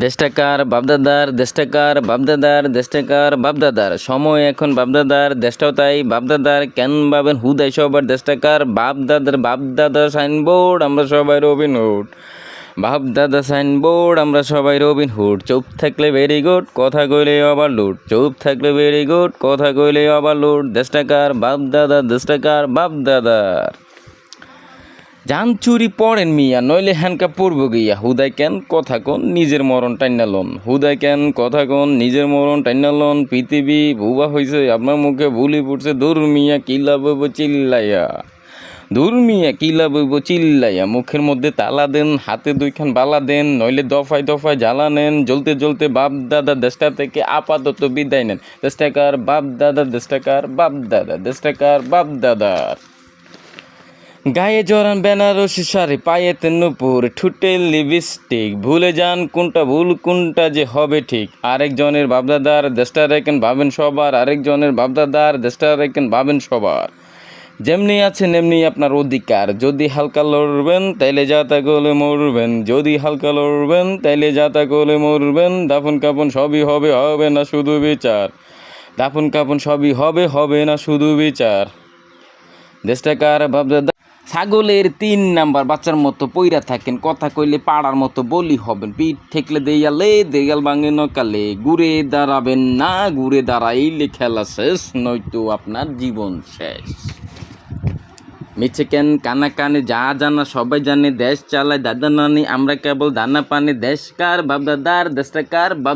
দেশটাকার বাপদাদার দেশটাকার বাপদাদার দেশটাকার বাপদাদার। সময় এখন বাপদাদার, দেশটাও তাই। বাপদাদার কেন ভাবেন হুদাই সবার দেশটাকার? বাপদাদার বাপদাদার সাইনবোর্ড, আমরা সবাই রবিন হুড। বাপদাদা সাইনবোর্ড, আমরা সবাই রবিন হুড। চুপ থাকলে ভেরি গুড কথা কইলে আবার লুট। চুপ থাকলে ভেরি গুড কথা কইলে আবার লুট। দেশটাকার বাপদাদা দেশটাকার বাপদাদার। জান চুরি পড়েন মিয়া, নইলে হ্যানকা পড়ব গিয়া। হুদাই কেন কথা কোন, নিজের মরণ টাইনালন হুদাই কেন কথা কোন, নিজের মরণ টাইনালন পৃথিবী ভুবা হইছে, আপনার মুখে ভুলি পড়ছে দূর মিয়া কিলা বইব চিল্লাইয়া? দূর মিয়া কিলা বইব চিল্লাইয়া? মুখের মধ্যে তালা দেন, হাতে দুইখান বালা দেন, নইলে দফায় দফায় জ্বালা নেন, জ্বলতে জ্বলতে বাপ দাদা দেশটা থেকে আপাতত বিদায় নেন। দেশটাকার বাপ দাদা দেশটাকার বাপ দাদা দেশটাকার বাপ দাদার গায়ে জড়ান বেনারসি শাড়ি, পায়েতে নুপুর, ঠুটে লিপস্টিক, ভুলে যান কোনটা ভুল, কোনটা যে হবে ঠিক। আরেকজনের বাপদাদার, দেশটা রেখেন ভাবেন সবার। আরেকজনের বাপদাদার, দেশটা রেখেন ভাবেন সবার। যেমনি আছে নেমনি আপনার অধিকার। যদি হালকা লড়বেন, তাইলে যাতা গলে মরবেন। যদি হালকা লড়বেন, তাইলে যাতা গলে মরবেন। দাফন কাপন সবই হবে হবে না শুধু বিচার। দাফন কাপন সবই হবে হবে না শুধু বিচার। দেশটা কার, বাপদাদা ছাগলের তিন নাম্বার, বাচ্চার মতো পইরা থাকেন, কথা কইলে পাড়ার মতো বলি হবেন। পিঠ ঠেকলে দেয়ালে, দেয়াল ভাঙে নকালে ঘুরে দাঁড়াবেন না, ঘুরে দাঁড়াইলে খেলা শেষ, নয়তো আপনার জীবন শেষ। মিছে কেন কানা কানে যা জানা সবাই জানে, দেশ চালায় দাদা নানি, আমরা কেবল দানা পানি, দেশ কার বাপ দাদার দেশটা কার বাপ